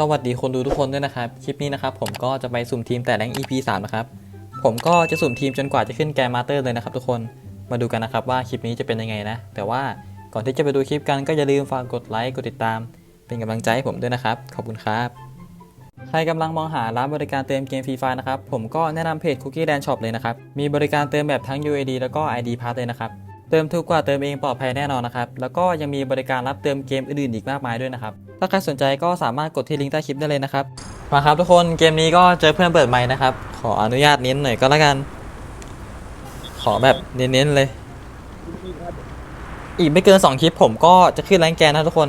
สวัสดีคนดูทุกคนด้วยนะครับ คลิปนี้นะครับผมก็จะไปสุ่มทีมแต่แรง EP 3นะครับ ผมก็จะสุ่มทีมจนกว่าจะขึ้นแกรนด์มาเตอร์เลยนะครับทุกคน มาดูกันนะครับว่าคลิปนี้จะเป็นยังไงนะ แต่ว่าก่อนที่จะไปดูคลิปกันก็อย่าลืมฝากกดไลค์ กดติดตาม เป็นกำลังใจให้ผมด้วยนะครับ ขอบคุณครับ ใครกำลังมองหาร้านบริการเติมเกมฟรีไฟนะครับ ผมก็แนะนำเพจ Cookie Land Shop เลยนะครับ มีบริการเติมแบบทั้ง UAD แล้วก็ ID Pass เลยนะครับ เติมถูกกว่าเติมเองปลอดภัยแน่นอนนะครับ แล้วก็ยังมีบริการรับเติมเกมอื่นๆอีกมากมายด้วยนะครับ ถ้าใครสนใจก็สามารถกดที่ลิงก์ใต้คลิปได้เลยนะครับ มาครับทุกคนเกมนี้ก็เจอเพื่อนเปิดไมค์นะครับ ขออนุญาตเน้นหน่อยก็แล้วกัน ขอแบบเน้นๆเลย อีกไม่เกิน 2 คลิปผมก็จะขึ้นแรงแกนนะทุกคน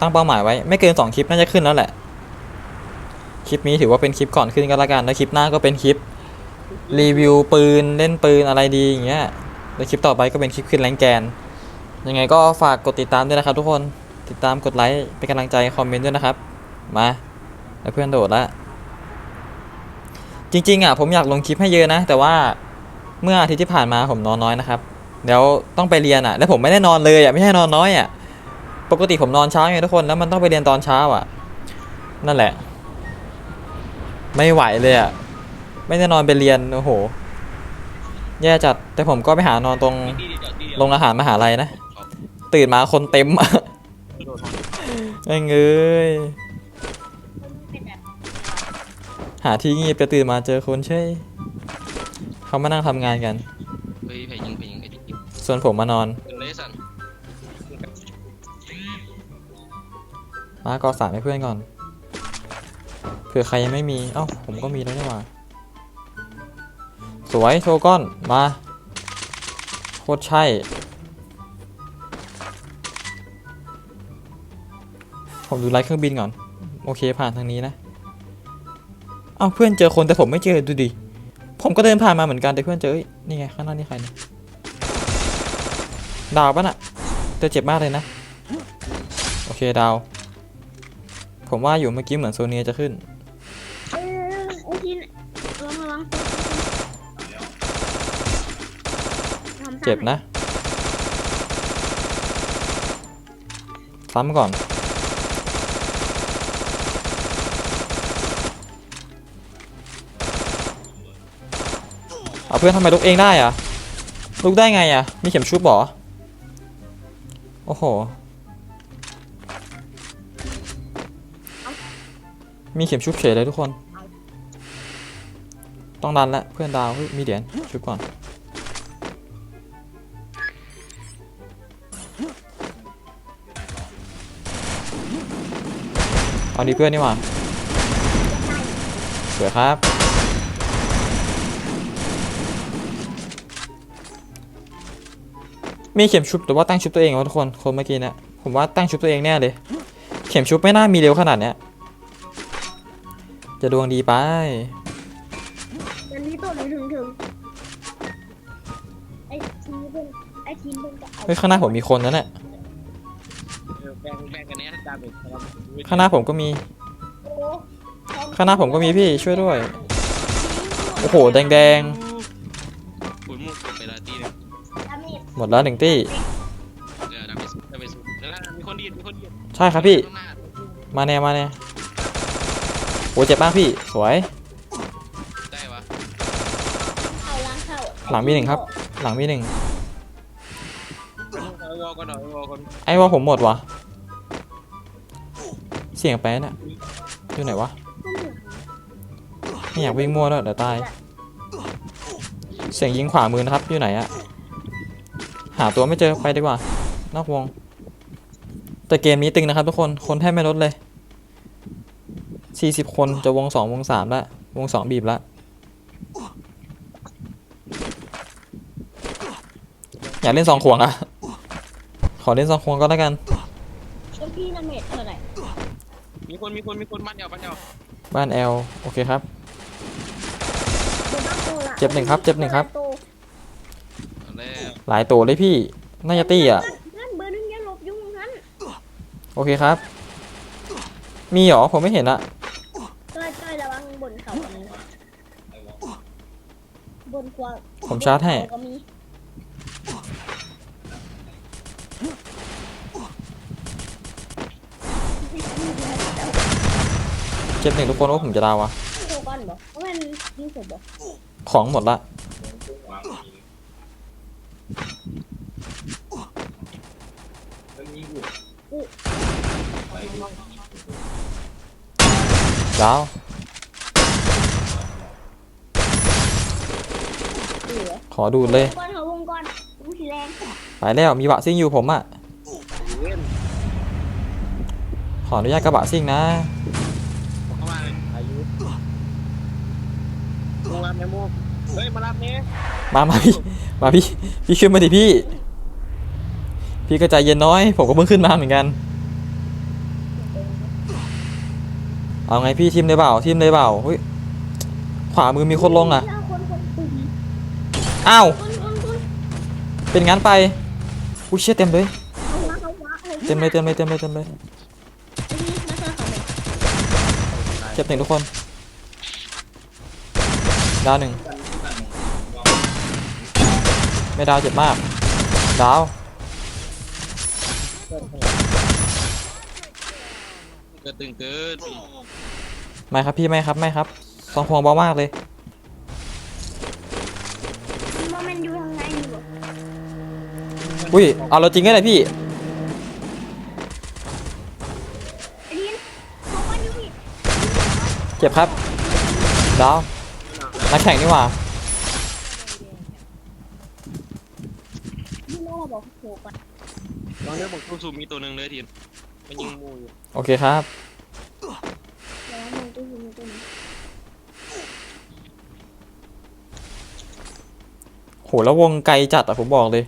ตั้งเป้าหมายไว้ ไม่เกิน 2 คลิปน่าจะขึ้นแล้วแหละ คลิปนี้ถือว่าเป็นคลิปก่อนขึ้นก็แล้วกัน แล้วคลิปหน้าก็เป็นคลิปรีวิวปืนเล่นปืนอะไรดีอย่างเงี้ยแล้วคลิปต่อไปก็เป็นคลิปขึ้นแรงแกน ยังไงก็ฝากกดติดตามด้วยนะครับทุกคน ติดตามกดไลค์เป็นกำลังใจคอมเมนต์ด้วยนะครับ มาแล้วเพื่อนโดดละจริงๆอะผมอยากลงคลิปให้เยอะนะ แต่ว่าเมื่ออาทิตย์ที่ผ่านมาผมนอนน้อยนะครับเดี๋ยวต้องไปเรียนอะ แล้วผมไม่ได้นอนเลยอะไม่ใช่นอนน้อยอะปกติผมนอนเช้าไงทุกคนแล้วมันต้องไปเรียนตอนเช้าอะ นั่นแหละ ไม่ไหวเลยอะไม่ได้นอนไปเรียนโอ้โห แย่จัดแต่ผมก็ไปหานอนตรงโรงอาหารมหาลัยนะ ตื่นมาคนเต็มอะ แม่งเอ้ยหาที่เงียบจะตื่นมาเจอคนใช่ยเขามานั่งทำงานกัน เฮ้ยเพยิงเพยิงไอ้ดิ๊กส่วนผมมานอน เป็นเลยสันมากอสามให้เพื่อนก่อน เผื่อใครยังไม่มี เอ้า ผมก็มีแล้วนี่หว่า สวยโชก้อน มา โคตรใช่ ผมดูไลฟ์เครื่องบินก่อน โอเคผ่านทางนี้นะ เอ้าเพื่อนเจอคนแต่ผมไม่เจอดูดิ ผมก็เดินผ่านมาเหมือนกันแต่เพื่อนเจอเอ้นี่ไงข้างหน้านี่ใครเนี่ยดาวปะน่ะเธอเจ็บมากเลยนะ โอเคดาว ผมว่าอยู่เมื่อกี้เหมือนโซเนียจะขึ้นเออไอ้ทีนระวังระวังเจ็บนะซ้ำก่อน เอาเพื่อนทำไมลุกเองได้อะลุกได้ไงอะมีเข็มชุบหรอ โอ้โห มีเข็มชุบเฉยเลยทุกคน ต้องดันแล้วเพื่อนดาวมีเหรียญชุบก่อน เอาดีเพื่อนนี่หว่าสวยครับ มีเข็มชุบหรือว่าตั้งชุบตัวเองวะทุกคนคนเมื่อกี้เนะผมว่าตั้งชุบตัวเองแน่เลย เข็มชุบไม่น่ามีเร็วขนาดเนี้ยจะดวงดีไปมันมีตัวหนึ่งถึงถึงไอ้ทีนเป็นไอ้ทีนเป็นกับเฮ้ยข้างหน้าผมมีคนนะเนี่ยแบ่งแบ่งกันเนี้ยดาเมจครับข้างหน้าผมก็มี โอ้ข้างหน้าผมก็มีพี่ช่วยด้วย โอ้โหแดงแดงขุนมุกไปละตีนึงดาเมจๆ หมดแล้วหนึ่งตี้เออดาเมจดาเมจแล้วมีคนดีมีคนดีใช่ครับพี่ ข้างหน้ามาแน่มาแน่โอ้เจ็บมากพี่ สวย ได้วะเข้าล้างเข้าหลังมีหนึ่งครับ หลังมีหนึ่งเอาวอลก่อนหน่อยวอลก่อนไอ้ว่าผมหมดวะเสียงแป๊ะน่ะอยู่ไหนวะไม่อยากวิ่งมั่วแล้วเดี๋ยวตาย เสียงยิงขวามือนะครับอยู่ไหนอะ หาตัวไม่เจอไปดีกว่า นอกวง แต่เกมนี้ตึงนะครับทุกคนคนแทบไม่ลดเลย 40 คนจะวง 2 วง3แล้ววง 2 บีบแล้วอยากเล่นสองขวงอะขอเล่นสองขวงก็แล้วกันเป็นพี่ดาเมจเท่าไหร่มีคนมีคนมีคนบ้านเดียวบ้านเดียวบ้านแอลโอเคครับบนบ้านโตละเจ็บหนึ่งครับเจ็บหนึ่งครับ โตแล้ว หลายตัวเลยพี่น่าจะตี้อะนั่นเบอร์หนึงอย่าหลบยุ่งนั้นโอเคครับ มีเหรอผมไม่เห็นอะก้อยก้อยระวังบนเขาอันนี้บนขวาผมชาร์จให้ก็มีเจ็บหนึ่งทุกคนว่าผมจะดาวอะโคก้อนบอกเพราะมันยิงเสร็จบอกของหมดละ ดาวเหลือขอดูดเลย ก้อนเขาวงก้อนวงสีแดงไปแล้วมีบะซิ่งอยู่ผมอะเว้นขออนุญาตกระบะซิ่งนะ เข้ามาเลยอายุมูรับไหมมูเฮ้ย มารับเนี้ยมามาพี่ มาพี่ พี่ขึ้นมาดิพี่ พี่ก็ใจเย็นน้อย ผมก็เพิ่งขึ้นมาเหมือนกัน เอาไงพี่ทีมเลยเปล่าทีมเลยเปล่าเฮ้ยขวามือมีคนลงอะคนคนตุ่มอ้าวคนคนคนเป็นงั้นไปอุ้ยเชี่ยเต็มเลยเขาวะเขาวะเต็มเลยเต็มเลยเต็มเลยเต็มเลยอันนี้นักเตะเขาเนี่ยเจ็บหนึ่งทุกคนดาวหนึ่งไม่ดาวเจ็บมากดาว เกิดตึงเกิดไม่ครับพี่ไม่ครับไม่ครับซองพวงเบามากเลยมันมันอยู่ทางในอยู่บอกอุ้ยเอาเราจริงกันเลยพี่อันนี้เขาก้อนอยู่พี่เจ็บครับดาวนักแข่งนี่หว่าพี่โน่บอกโผล่ก่อนตอนนี้ผมตู้ซูมมีตัวหนึ่งเลยทีม มันยิงมูอยู่โอเคครับ แล้วมึงตู้ยิงตัวนี้โหแล้ววงไกลจัดอะผมบอกเลย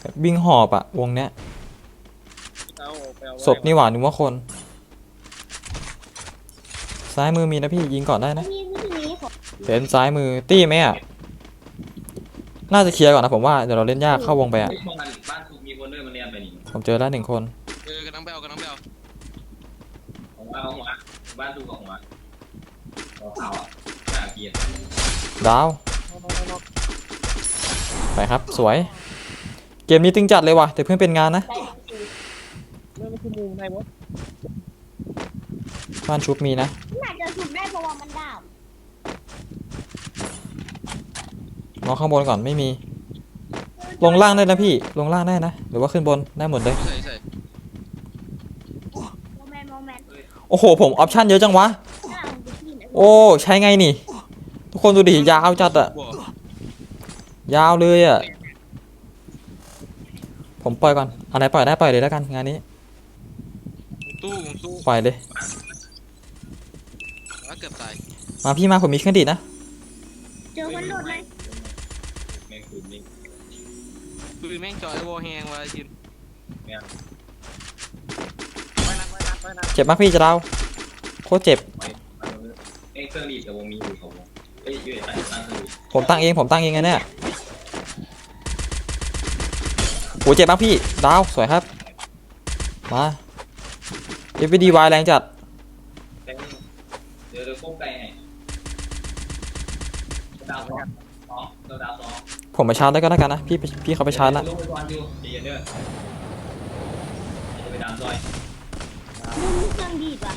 แบบวิ่งหอบอะวงเนี้ยเอาไปเอาไว้ศพนี่หว่านึกว่าคน ซ้ายมือมีนะพี่ยิงก่อนได้นะพี่วิธีนี้ของเห็นซ้ายมือตี้ไหมอะน่าจะเคลียร์ก่อนนะผมว่าเดี๋ยวเราเล่นยากเข้าวงไปอะ ผมเจอแล้วหนึ่งคน เออกำลังไปเอากำลังไปเอาของว่าของว่าบ้านถูกของว่าของเขาอะน่าเกลียดดาว ไปครับสวย เกมนี้ตึงจัดเลยว่ะ แต่เพื่อนเป็นงานนะได้สีเรื่องไม่คือมูในมดบ้านชุบมีนะ น่าจะถูกได้เพราะว่ามันดาบมองข้างบนก่อนไม่มี ลงล่างได้นะพี่ ลงล่างได้นะ หรือว่าขึ้นบนได้หมดเลยใช่ใช่โมเมนต์โมเมนต์โอ้โห ผมออปชั่นเยอะจังวะหน้าของพี่นะโอ้ใช้ไงนี่ ทุกคนดูดิยาวจัดอะบวกยาวเลยอะผมปล่อยก่อนอะไรปล่อยได้ปล่อยเลยแล้วกันงานนี้ตู้ของตู้ปล่อยเลย แล้วเกือบตายมาพี่มาผมมีเครื่องดีดนะเจอคนโดดเลย แม่งคืนนี่ ปืนแม่งจอยโวแฮงว่ะทีมแม่งไปนักไปนักไปนักเจ็บมากพี่จะดาวโคตรเจ็บไว้เอ้ยเครื่องดีดแต่วงมีอยู่ของวงเอ้ยอยู่ในตั้งเครื่องดีดผมตั้งเอง ผมตั้งเองไงเนี่ยโหเจ็บมากพี่ ดาว สวยครับ มาเอฟดีวายแรงจัดแต่เดี๋ยวเดี๋ยวโค้งไกลให้ดาวสองสองเราดาวสอง ผมไปชาร์จได้ก็แล้วกันนะพี่พี่เขาไปชาร์จละลงไปก่อนอยู่ใจเย็นเด้อจะไปดามซอยมึงเครื่องดีดว่ะ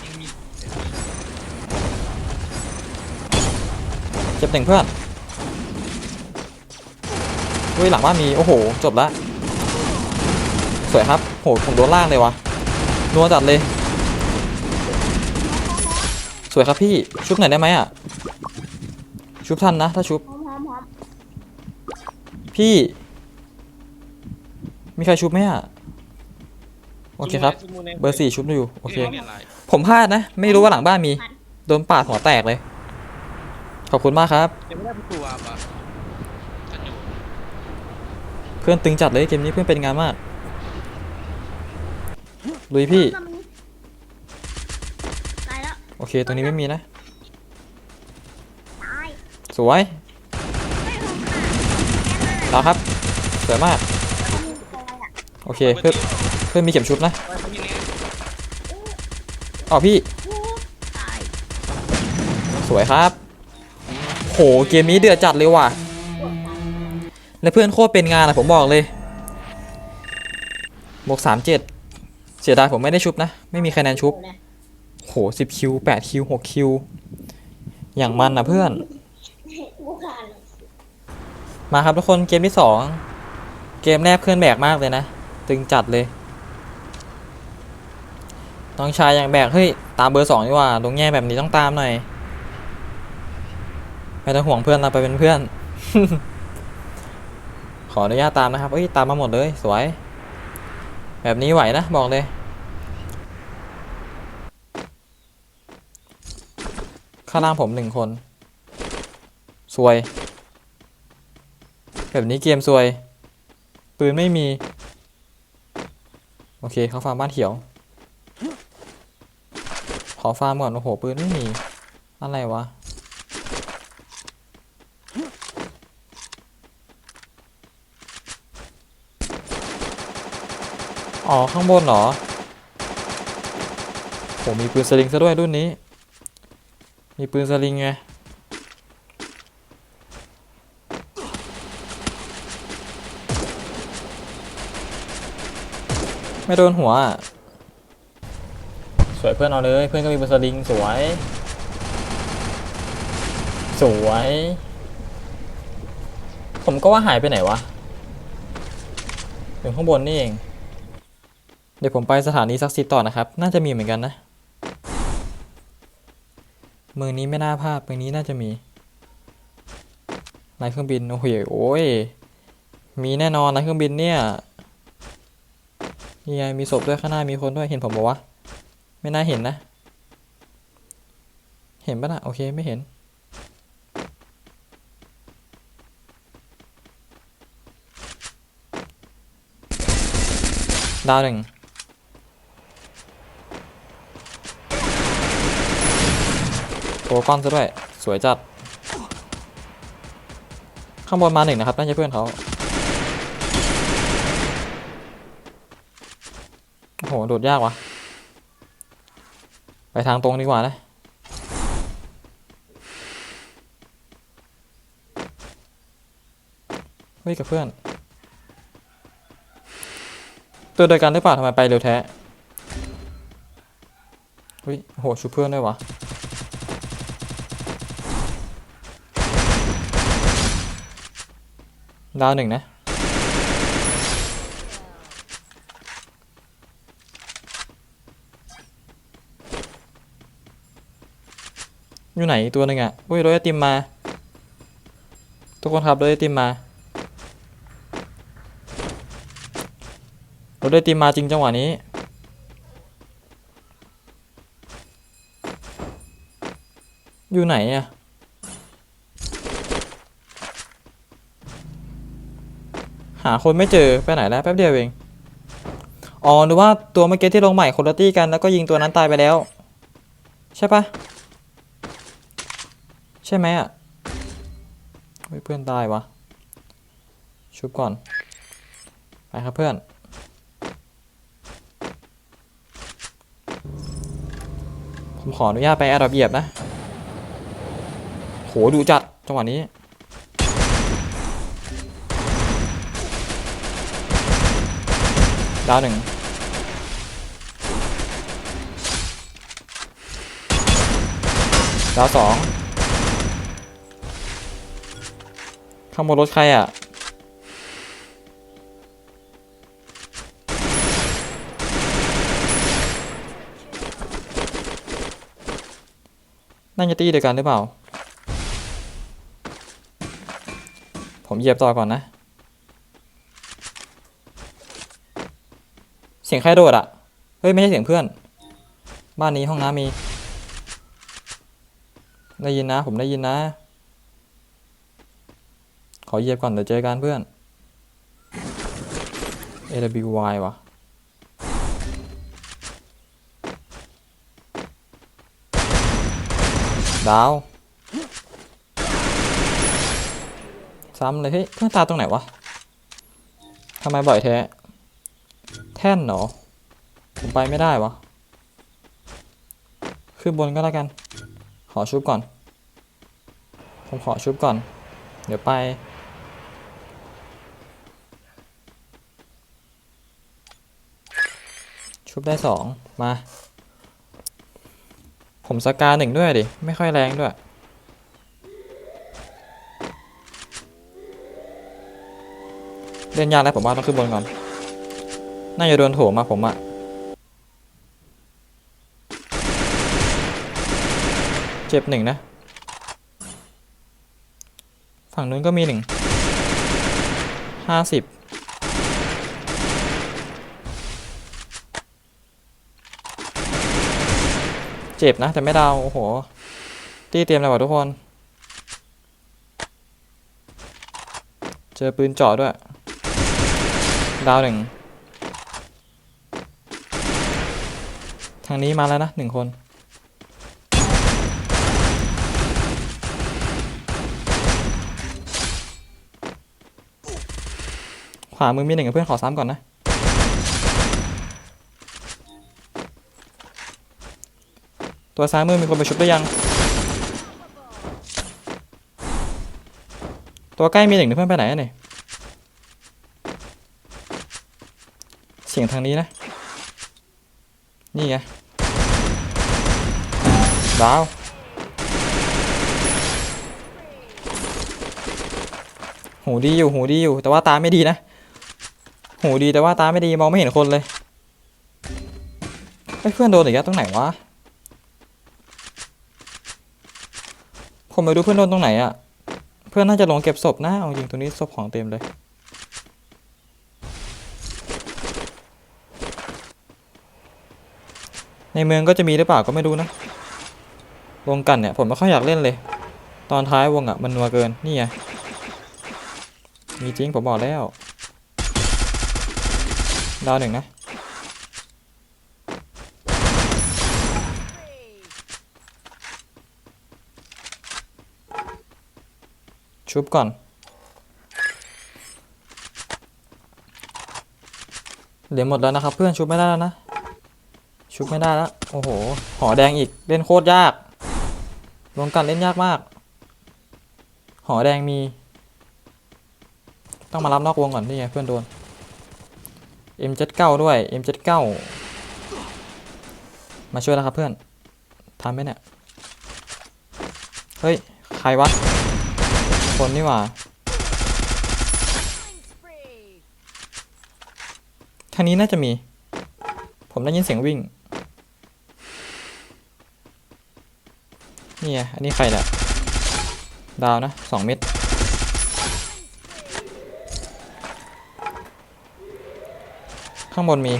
เอ็งมีเจ็บหนึ่งเพื่อนเฮ้ยหลังบ้านมีโอ้โห จบละสวยครับโหผมโดนล่างเลยวะนัวจัดเลย สวยครับพี่ชุบหน่อยได้ไหมอะชุบทันนะถ้าชุบ หอมหอมหอม พี่ มีใครชุบไหมอะ โอเคครับ เบอร์สี่ชุบอยู่ โอเค ผมพลาดนะ ไม่รู้ว่าหลังบ้านมี โดนปาดหัวแตกเลย ขอบคุณมากครับยังไม่ได้ประตูวาปะกันอยู่เพื่อนตึงจัดเลยเกมนี้เพื่อนเป็นงานมาก ลุยพี่ตายแล้วโอเค ตรงนี้ไม่มีนะตายสวยไม่ลง ค่ะดาวครับสวยมากโอเคเพื่อนเพื่อนมีเข็มชุบนะเอ๋อพี่สวยครับ โหเกมนี้เดือดจัดเลยว่ะและเพื่อนโคตรเป็นงานอะผมบอกเลยบวกสามเจ็ดเสียดายผมไม่ได้ชุบนะ ไม่มีคะแนนชุบโหสิบคิวแปดคิวหกคิว อย่างมันนะเพื่อนกูขาด มาครับทุกคนเกมที่สองเกมแรกเพื่อนแบกมากเลยนะ ตึงจัดเลย น้องชายยังแบก เฮ้ย ตามเบอร์สองดีกว่าลงแง่แบบนี้ต้องตามหน่อย ไม่ต้องห่วงเพื่อนเราไปเป็นเพื่อน ขออนุญาตตามนะครับเอ้ย ตามมาหมดเลย สวย แบบนี้ไหวนะ บอกเลย ข้างล่างผมหนึ่งคน สวย แบบนี้เกมซวย ปืนไม่มี โอเคเขาฟาร์มบ้านเขียว ขอฟาร์มก่อน โอ้โห ปืนไม่มี อะไรวะ อ๋อ ข้างบนเหรอโหมีปืนสลิงซะด้วยรุ่นนี้ มีปืนสลิงไง ไม่โดนหัวอะสวยเพื่อนเอาเลย เพื่อนก็มีปืนสลิงสวย สวย ผมก็ว่าหายไปไหนวะอยู่ข้างบนนี่เอง เดี๋ยวผมไปสถานีซักซิดต่อนะครับ น่าจะมีเหมือนกันนะ เมืองนี้ไม่น่าพลาดเมืองนี้น่าจะมีนายเครื่องบิน โอ้โหโอ้ย มีแน่นอนนายเครื่องบินเนี่ย นี่ไงมีศพด้วยข้างหน้ามีคนด้วยเห็นผมบอกว่าไม่น่าเห็นนะ เห็นปะนะโอเคไม่เห็น ดาวหนึ่งโอ้ก้อนซะด้วย สวยจัด ข้างบนมาหนึ่งนะครับน่าจะเพื่อนเขา โหโดดยากวะไปทางตรงดีกว่านะเฮ้ยกับเพื่อน ตัวเดียวกันหรือเปล่าทำไมไปเร็วแท้เฮ้ยโหชูเพื่อนด้วยวะดาวหนึ่งนะ อยู่ไหนตัวหนึ่งอะอุ้ยรถไอติมมา ทุกคนครับรถไอติมมารถไอติมมาจริงจังหวะนี้อยู่ไหนอะหาคนไม่เจอไปไหนแล้วแป๊บเดียวเอง อ๋อหรือว่าตัวเมื่อกี้ที่ลงใหม่คนละตี้กันแล้วก็ยิงตัวนั้นตายไปแล้ว ใช่ปะ ใช่ไหมอะเฮ้ยเพื่อนตายวะ ชุบก่อน ไปครับเพื่อน ผมขออนุญาตไปแอร์ระเบียบนะ โหดูจัดจังหวะนี้ดาวหนึ่งดาวสอง ข้างบนรถใครอะน่าจะตีเดียวกันหรือเปล่า ผมเหยียบต่อก่อนนะ เสียงใครโดดอะ เฮ้ย ไม่ใช่เสียงเพื่อน บ้านนี้ห้องน้ำมี ได้ยินนะ ผมได้ยินนะ ขอเหยียบก่อนเดี๋ยวเจอกันเพื่อน AWY วะดาว ซ้ำเลยเฮ้ยเพื่อนตาตรงไหนวะทำไมบ่อยแท้ แท่นหรอผมไปไม่ได้วะขึ้นบนก็แล้วกัน ขอชุบก่อน ผมขอชุบก่อน เดี๋ยวไป ชุบได้สองมา ผมสกาหนึ่งด้วยดิ ไม่ค่อยแรงด้วย เล่นยากแล้วผมว่าต้องขึ้นบนก่อน น่าจะโดนโถมมาผมอะเจ็บหนึ่งนะ ฝั่งนู้นก็มีหนึ่งห้าสิบ เจ็บนะแต่ไม่ดาว โอ้โหตีเตรียมเลยว่ะทุกคน เจอปืนเจาะด้วย ดาวหนึ่ง ทางนี้มาแล้วนะหนึ่งคน ขวามือมีหนึ่งกับเพื่อนขอซ้ำก่อนนะ ตัวซ้ายมือมีคนไปชุบได้ยัง ตัวใกล้มีหนึ่งเพื่อนไปไหนอะเนี่ยเสียงทางนี้นะ นี่ไงดาวหูดีอยู่หูดีอยู่ แต่ว่าตาไม่ดีนะ หูดีแต่ว่าตาไม่ดีมองไม่เห็นคนเลยไอ้ยเพื่อนโดนอีกแล้วตรงไหนวะ ผมไปดูเพื่อนโดนตรงไหนอะเพื่อนน่าจะลงเก็บศพนะเอาจริงตรงนี้ศพของเต็มเลย ในเมืองก็จะมีหรือเปล่าก็ไม่รู้นะวงกันเนี่ยผมไม่ค่อยอยากเล่นเลย ตอนท้ายวงอะมันนัวเกินนี่ไงมีจริงผมบอกแล้ว ดาวหนึ่งนะ ชุบก่อน เหลือหมดแล้วนะครับ เพื่อนชุบไม่ได้แล้วนะ ชุบไม่ได้แล้ว โอ้โห หอแดงอีก เล่นโคตรยาก รวมกันเล่นยากมาก หอแดงมี ต้องมารับนอกวงก่อนนี่ไงเพื่อนโดน M79 ด้วย M79 มาช่วยแล้วครับเพื่อนทำไหมเนี่ย เฮ้ย ใครวะ คนนี่หว่าทางนี้น่าจะมี ผมได้ยินเสียงวิ่ง นี่ไงอันนี้ใครเนี่ยดาวนะสองเม็ดข้างบนมี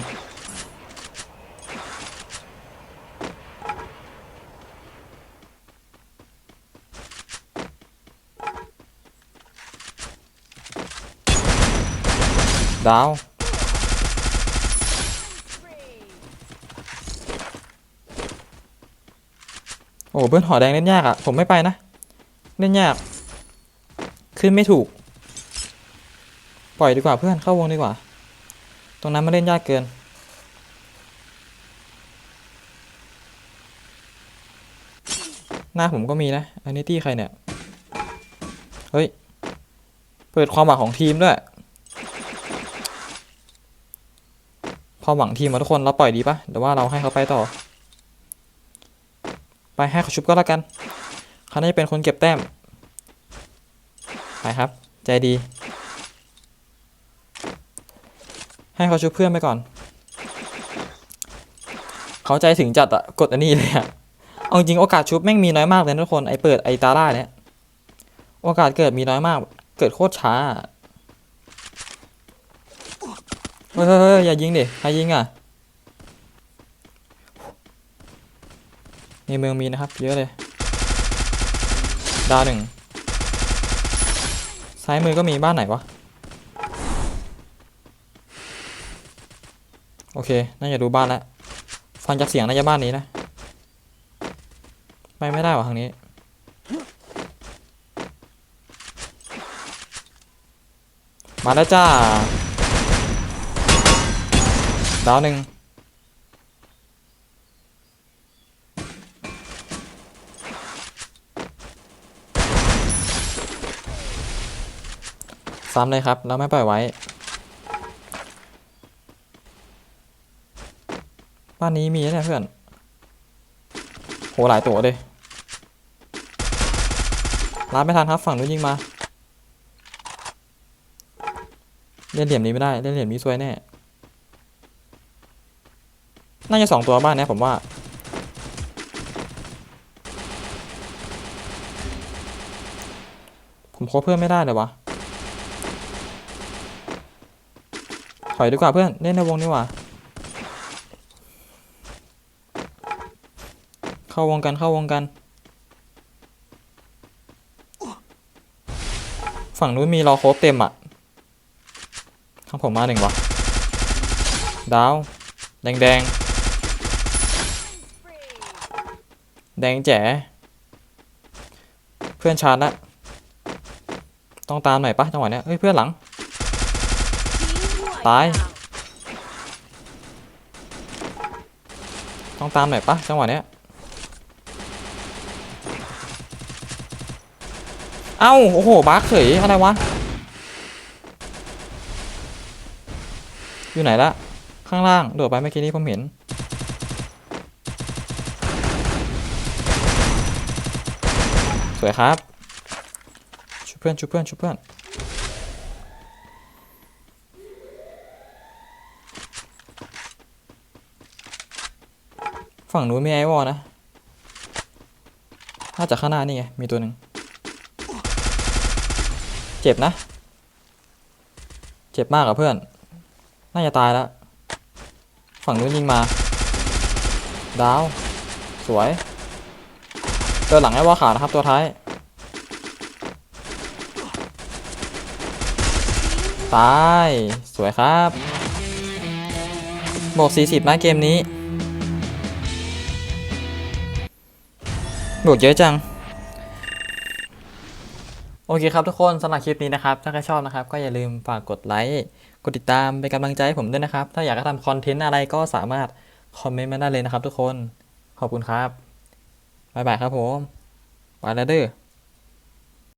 ดาว โอ้เพื่อนหอแดงเล่นยากอะ่ะ ผมไม่ไปนะ เล่นยาก ขึ้นไม่ถูก ปล่อยดีกว่าเพื่อนเข้าวงดีกว่า ตรงนั้นมันเล่นยากเกินหน้าผมก็มีนะ อันนี้ตี้ใครเนี่ย เฮ้ย เปิดความหวังของทีมด้วย ความหวังทีมมาทุกคนเราปล่อยดีปะเดี๋ยวว่าเราให้เขาไปต่อ ไปให้เขาชุบก็แล้วกันเขาน่าจะเป็นคนเก็บแต้มไปครับ ใจดี ให้เขาชุบเพื่อนไปก่อน เขาใจถึงจัดอะกดอันนี้เลยอะเอาจริงโอกาสชุบแม่งมีน้อยมากเลยทุกคนไอเปิดไอตาล่าเนี่ยโอกาสเกิดมีน้อยมาก เกิดโคตรช้าอะ เฮ้ยเฮ้ยอย่ายิงดิใครยิงอะ ในเมืองมีนะครับ เยอะเลย ดาวหนึ่ง ซ้ายมือก็มีบ้านไหนวะ โอเค น่าจะดูบ้านแล้ว ฟังจากเสียงน่าจะบ้านนี้นะ ไปไม่ได้วะทางนี้มาแล้วจ้า ดาวหนึ่งซ้ำเลยครับ แล้วไม่ปล่อยไว้ บ้านนี้มีนะเพื่อน โห หลายตัวเลยรับไม่ทันครับ ฝั่งนู้นยิงมา เล่นเหลี่ยมนี้ไม่ได้ เล่นเหลี่ยมนี้ซวยแน่ น่าจะสองตัวบ้านนี้ผมว่า ผมโคเพื่อนไม่ได้เลยวะ ถอยดีกว่าเพื่อน เล่นในวงนี่หว่า เข้าวงกันเข้าวงกัน ฝั่งนู้นมีรอโคบเต็มอะข้างผมมาหนึ่งวะดาว แดงแดง แดงแจ๋ เพื่อนชาร์จละต้องตามหน่อยปะจังหวะเนี้ยเฮ้ยเพื่อนหลัง ตาย ต้องตามหน่อยปะจังหวะเนี้ย เอ้า โอ้โหบักเฉยอะไรวะ อยู่ไหนละ ข้างล่าง โดดไปเมื่อกี้นี้ผมเห็น วยครับชุบเพื่อนชุบเพื่อนชุบเพื่อนฝั่งนู้นมีไอวอลนะถ้าจากข้างหน้านี่ไง มีตัวหนึ่ง เจ็บนะ เจ็บมากอะเพื่อน น่าจะตายแล้ว ฝั่งนู้นยิงมา ดาว สวย เจอหลังไอ้วอขาวนะครับตัวท้าย ตาย สวยครับบวก40 นะเกมนี้บวกเยอะจัง โอเคครับทุกคนสำหรับคลิปนี้นะครับ ถ้าใครชอบนะครับ ก็อย่าลืมฝากกดไลค์กดติดตามเป็นกำลังใจให้ผมด้วยนะครับ ถ้าอยากจะทำคอนเทนต์อะไรก็สามารถคอมเมนต์มาได้เลยนะครับทุกคนขอบคุณครับ บายบายครับผมไปแล้วเด้อ